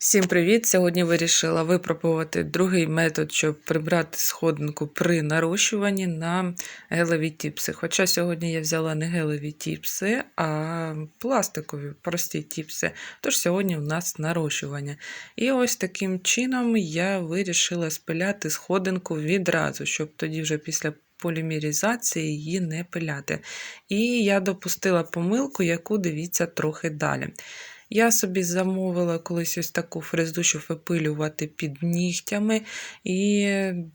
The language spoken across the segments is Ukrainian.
Всім привіт! Сьогодні вирішила випробувати другий метод, щоб прибрати сходинку при нарощуванні на гелеві тіпси. Хоча сьогодні я взяла не гелеві тіпси, а пластикові прості тіпси. Тож сьогодні у нас нарощування. І ось таким чином я вирішила спиляти сходинку відразу, щоб тоді вже після полімеризації її не пиляти. І я допустила помилку, яку дивіться трохи далі. Я собі замовила колись ось таку фрезу, щоб випилювати під нігтями. І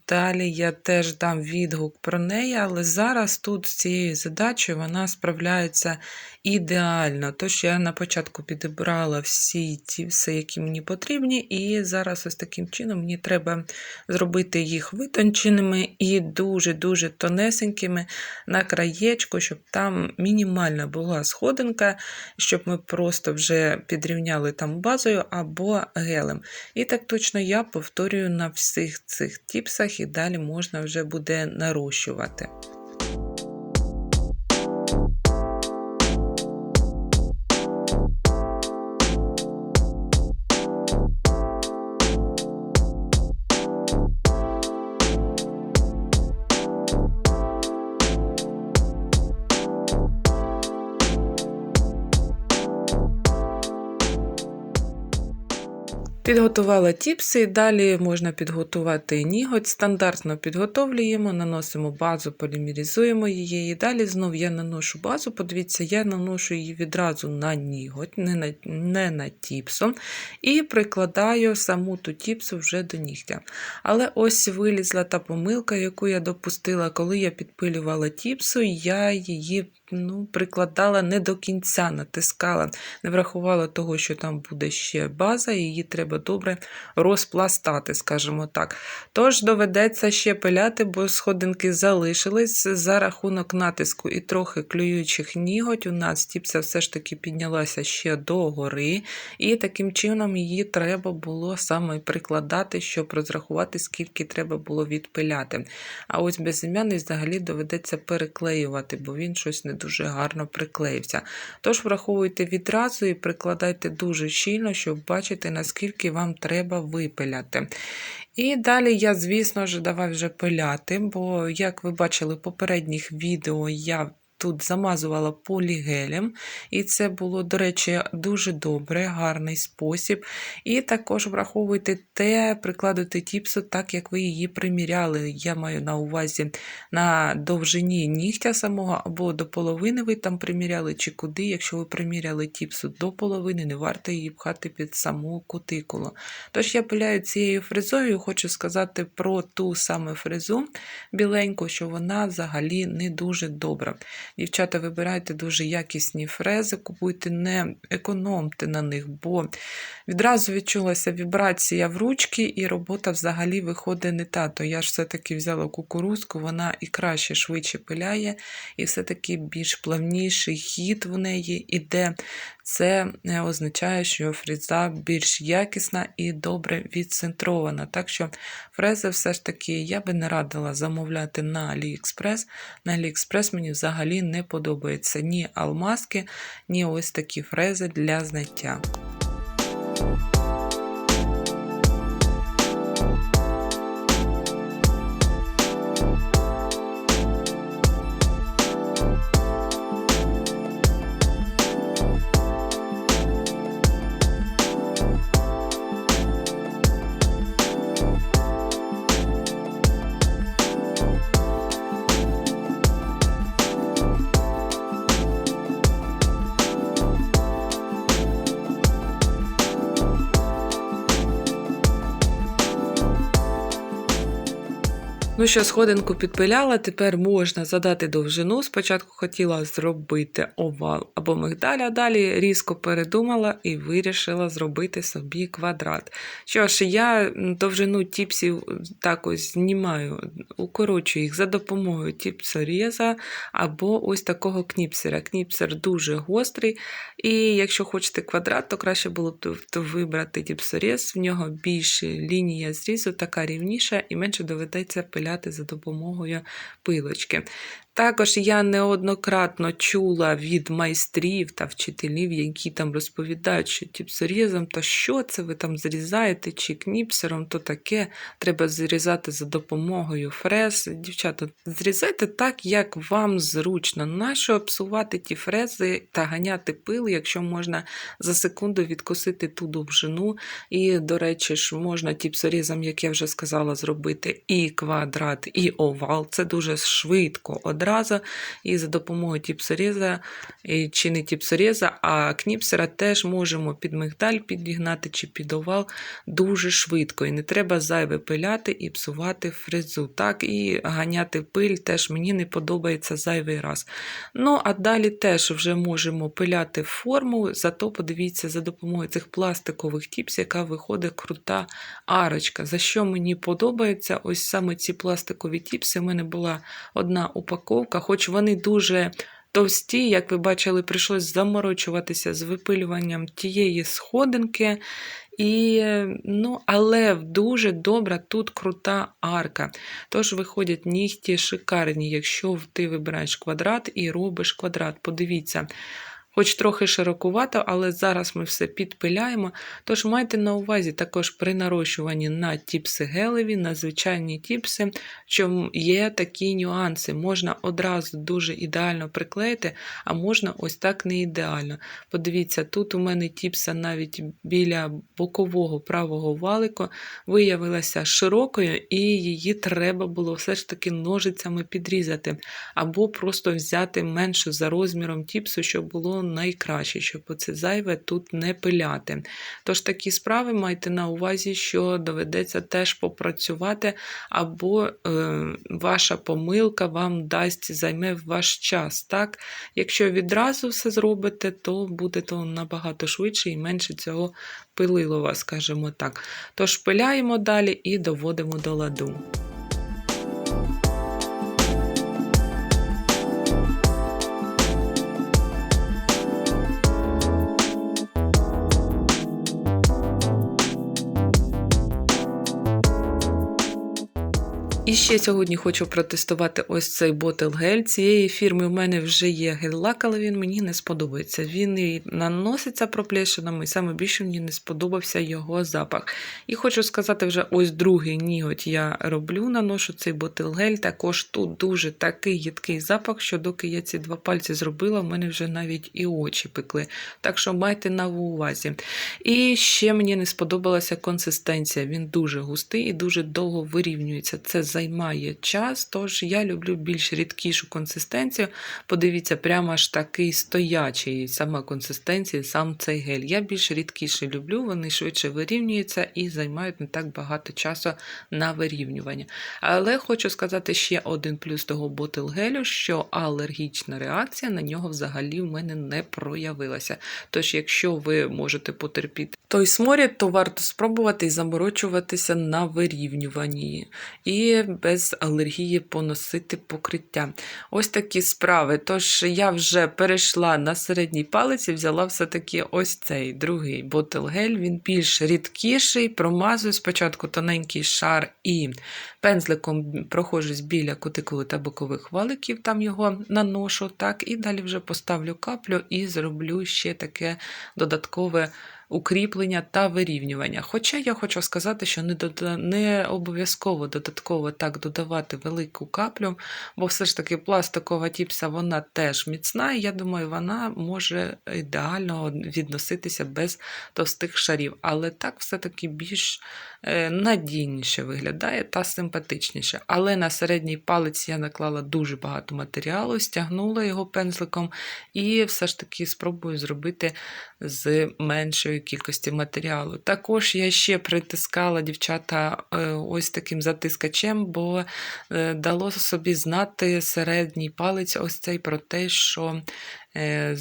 далі я теж дам відгук про неї, але зараз тут з цією задачею вона справляється ідеально. Тож я на початку підібрала всі ті, все, які мені потрібні, і зараз ось таким чином мені треба зробити їх витонченими і дуже-дуже тонесенькими на краєчку, щоб там мінімальна була сходинка, щоб ми просто вже підрівняли там базою або гелем. І так точно я повторюю на всіх цих тіпсах, і далі можна вже буде нарощувати. Підготувала тіпси, далі можна підготувати ніготь. Стандартно підготовлюємо, наносимо базу, полімеризуємо її. І далі знов я наношу базу. Подивіться, я наношу її відразу на ніготь, не на не на тіпсу. І прикладаю саму ту тіпсу вже до нігтя. Але ось вилізла та помилка, яку я допустила, коли я підпилювала тіпсу, я її ну, прикладала не до кінця, натискала, не врахувала того, що там буде ще база, і її треба добре розпластати, скажімо так. Тож доведеться ще пиляти, бо сходинки залишились за рахунок натиску і трохи клюючих ніготь. У нас тіпся все ж таки піднялася ще до гори, і таким чином її треба було саме прикладати, щоб розрахувати, скільки треба було відпиляти. А ось безім'яний взагалі доведеться переклеювати, бо він щось не дуже гарно приклеївся. Тож враховуйте відразу і прикладайте дуже щільно, щоб бачити, наскільки вам треба випиляти. І далі я, звісно ж, давай вже пиляти, бо, як ви бачили в попередніх відео, я тут замазувала полігелем, і це було, до речі, дуже добре, гарний спосіб. І також враховуйте те, прикладуйте тіпсу, так як ви її приміряли. Я маю на увазі на довжині нігтя самого або до половини ви там приміряли, чи куди. Якщо ви приміряли тіпсу до половини, не варто її пхати під саму кутикулу. Тож я пиляю цією фрезою, хочу сказати про ту саме фрезу біленьку, що вона взагалі не дуже добра. Дівчата, вибирайте дуже якісні фрези, купуйте, не економте на них, бо відразу відчулася вібрація в ручки, і робота взагалі виходить не та. То я ж все-таки взяла кукурузку, вона і краще, швидше пиляє, і все-таки більш плавніший хід в неї іде. Це означає, що фреза більш якісна і добре відцентрована. Так що фрези все ж таки я би не радила замовляти на AliExpress. На AliExpress мені взагалі не подобається ні алмазки, ні ось такі фрези для знаття. Ну що, сходинку підпиляла, тепер можна задати довжину. Спочатку хотіла зробити овал або мигдаль, а далі різко передумала і вирішила зробити собі квадрат. Що ж, я довжину тіпсів так ось знімаю, укорочую їх за допомогою тіпсоріза або ось такого кніпсера. Кніпсер дуже гострий, і якщо хочете квадрат, то краще було б вибрати тіпсоріз, в нього більше лінія зрізу, така рівніша і менше доведеться пиляти за допомогою пилочки. Також я неоднократно чула від майстрів та вчителів, які там розповідають, що тіпсорізом, то що це ви там зрізаєте, чи кніпсером, то таке, треба зрізати за допомогою фрез. Дівчата, зрізайте так, як вам зручно. Нащо псувати ті фрези та ганяти пил, якщо можна за секунду відкусити ту довжину. І, до речі, ж можна тіпсорізом, як я вже сказала, зробити і квадрат, і овал. Це дуже швидко одразу. І за допомогою тіпсоріза, чи не тіпсоріза, а кніпсера теж можемо під мигдаль підігнати чи під овал дуже швидко. І не треба зайве пиляти і псувати фрезу. Так, і ганяти пиль теж мені не подобається зайвий раз. Ну, а далі теж вже можемо пиляти форму, зато подивіться за допомогою цих пластикових тіпс, яка виходить крута арочка. За що мені подобається, ось саме ці пластикові тіпси. У мене була одна упаковка, хоч вони дуже. Товсті, як ви бачили, прийшлось заморочуватися з випилюванням тієї сходинки. І, ну, але дуже добра тут крута арка. Тож виходять нігті шикарні, якщо ти вибираєш квадрат і робиш квадрат. Подивіться. Хоч трохи широкувато, але зараз ми все підпиляємо. Тож майте на увазі також при нарощуванні на тіпси гелеві, на звичайні тіпси, що є такі нюанси. Можна одразу дуже ідеально приклеїти, а можна ось так не ідеально. Подивіться, тут у мене тіпса навіть біля бокового правого валику виявилася широкою, і її треба було все ж таки ножицями підрізати, або просто взяти меншу за розміром тіпсу, щоб було найкраще, щоб оце зайве тут не пиляти. Тож такі справи майте на увазі, що доведеться теж попрацювати, або е, ваша помилка вам дасть, займе ваш час. Так? Якщо відразу все зробите, то буде то набагато швидше і менше цього пилилова, скажімо так. Тож пиляємо далі і доводимо до ладу. І ще сьогодні хочу протестувати ось цей ботл гель. Цієї фірми в мене вже є гель-лак, але він мені не сподобається. Він і наноситься проплешинами, і саме більше мені не сподобався його запах. І хочу сказати, вже ось другий ніготь я роблю, наношу цей ботл гель. Також тут дуже такий їдкий запах, що доки я ці два пальці зробила, в мене вже навіть і очі пекли. Так що майте на увазі. І ще мені не сподобалася консистенція. Він дуже густий і дуже довго вирівнюється. Це займає час, тож я люблю більш рідкішу консистенцію. Подивіться, прямо аж такий стоячий сама консистенція, сам цей гель. Я більш рідкіше люблю, вони швидше вирівнюються і займають не так багато часу на вирівнювання. Але хочу сказати ще один плюс того ботл гелю, що алергічна реакція на нього взагалі в мене не проявилася. Тож, якщо ви можете потерпіти той сморід, то варто спробувати і заморочуватися на вирівнюванні. І без алергії поносити покриття. Ось такі справи. Тож я вже перейшла на середній палець і взяла все-таки ось цей другий ботл гель. Він більш рідкіший, промазую спочатку тоненький шар і пензликом проходжусь біля кутикули та бокових валиків, там його наношу. так, І далі вже поставлю каплю і зроблю ще таке додаткове укріплення та вирівнювання. Хоча я хочу сказати, що не, дода... не обов'язково додатково так додавати велику каплю, бо все ж таки пластикова тіпса вона теж міцна, і я думаю, вона може ідеально відноситися без товстих шарів. Але так все-таки більш е, надійніше виглядає та симпатичніше. Але на середній палець я наклала дуже багато матеріалу, стягнула його пензликом і все ж таки спробую зробити з меншою кількості матеріалу. Також я ще притискала дівчата е, ось таким затискачем, бо е, дало собі знати середній палець ось цей про те, що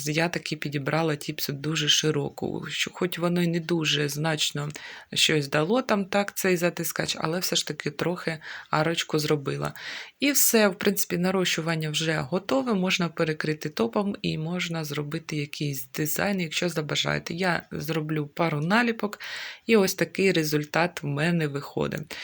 я таки підібрала тіпсу дуже широку, що хоч воно й не дуже значно щось дало там так цей затискач, але все ж таки трохи арочку зробила. І все, в принципі, нарощування вже готове, можна перекрити топом і можна зробити якийсь дизайн, якщо забажаєте. Я зроблю пару наліпок, і ось такий результат в мене виходить.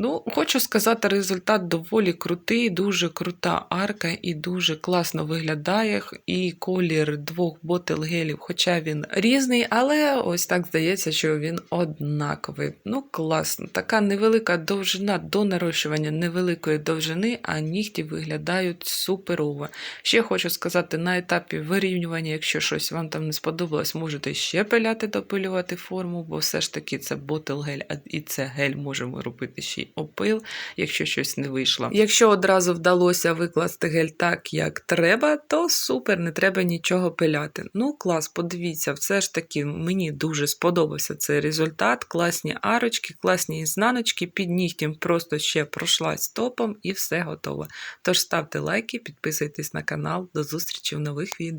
Ну, хочу сказати, результат доволі крутий, дуже крута арка і дуже класно виглядає. І колір двох ботл гелів, хоча він різний, але ось так здається, що він однаковий. Ну, класно. Така невелика довжина до нарощування невеликої довжини, а нігті виглядають суперово. Ще хочу сказати, на етапі вирівнювання, якщо щось вам там не сподобалось, можете ще пиляти, допилювати форму, бо все ж таки це ботл гель, а і це гель можемо робити ще опил, якщо щось не вийшло. Якщо одразу вдалося викласти гель так, як треба, то супер, не треба нічого пиляти. Ну, клас, подивіться, все ж таки мені дуже сподобався цей результат. Класні арочки, класні ізнаночки, під нігтем просто ще пройшлась топом і все готово. Тож ставте лайки, підписуйтесь на канал. До зустрічі в нових відео.